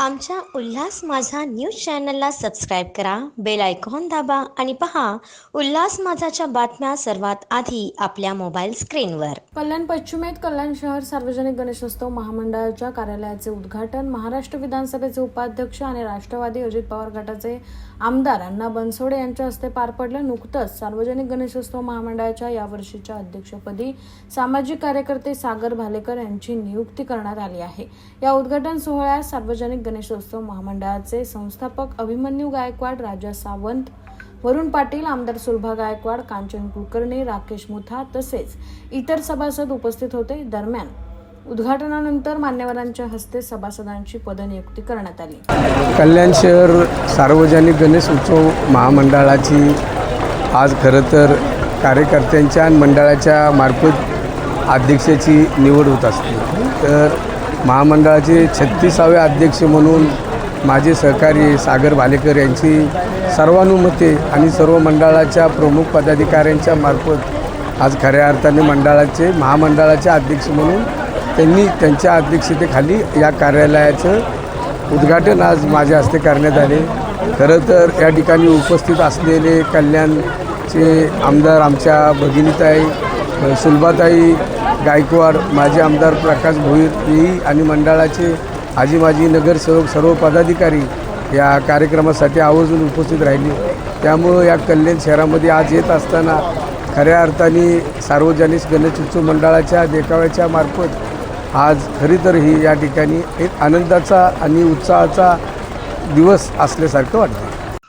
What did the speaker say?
आमच्या उल्हास माझा न्यूज चॅनलला सबस्क्राईब करा बेल आयकॉन दाबा आणि पहा उल्हास माझाच्या बातम्या सर्वात आधी आपल्या मोबाईल स्क्रीनवर. कल्याण पश्चिमेत कल्याण शहर सार्वजनिक गणेशोत्सव महामंडळाच्या कार्यालयाचे उद्घाटन महाराष्ट्र विधानसभेचे उपाध्यक्ष आणि राष्ट्रवादी अजित पवार गटाचे आमदार अण्णा बनसोडे यांच्या हस्ते पार पडलं नुकतंच सार्वजनिक गणेशोत्सव महामंडळाच्या यावर्षीच्या अध्यक्षपदी सामाजिक कार्यकर्ते सागर भालेकर यांची नियुक्ती करण्यात आली आहे. या उद्घाटन सोहळ्यात सार्वजनिक गणेशोत्सव महामंडळाचे संस्थापक अभिमन्यू गायकवाड राजा सावंत वरुण पाटील आमदार सुलभा गायकवाड कांचन कुलकर्णी राकेश मुथा तसेच इतर सभासद उपस्थित होते. दरम्यान उद्घाटनानंतर मान्यवरांच्या हस्ते सभासदांची पदनियुक्ती करण्यात आली. कल्याण शहर सार्वजनिक गणेश उत्सव महामंडळाची आज खरं तर कार्यकर्त्यांच्या आणि मंडळाच्या मार्फत अध्यक्षाची निवड होत असते. तर महामंडळाचे छत्तीसावे अध्यक्ष म्हणून माझे सहकारी सागर भालेकर यांची सर्वानुमते आणि सर्व मंडळाच्या प्रमुख पदाधिकाऱ्यांच्या मार्फत आज खऱ्या अर्थाने मंडळाचे महामंडळाचे अध्यक्ष म्हणून त्यांनी त्यांच्या अध्यक्षतेखाली या कार्यालयाचं उद्घाटन आज माझ्या हस्ते करण्यात आले. खरं तर या ठिकाणी उपस्थित असलेले कल्याणचे आमदार आमच्या भगिनीताई सुलभाताई गायकवाड माजी आमदार प्रकाश भोईर आणि मंडळाचे आजी माजी नगरसेवक सर्व पदाधिकारी या कार्यक्रमासाठी आवर्जून उपस्थित राहिले. त्यामुळं या कल्याण शहरामध्ये आज येत असताना खऱ्या अर्थाने सार्वजनिक गणेशोत्सव मंडळाच्या देखाव्याच्या मार्फत आज खरी तर ही या ठिकाणी एक आनंदाचा आणि उत्साहाचा दिवस असल्यासारखं वाटतं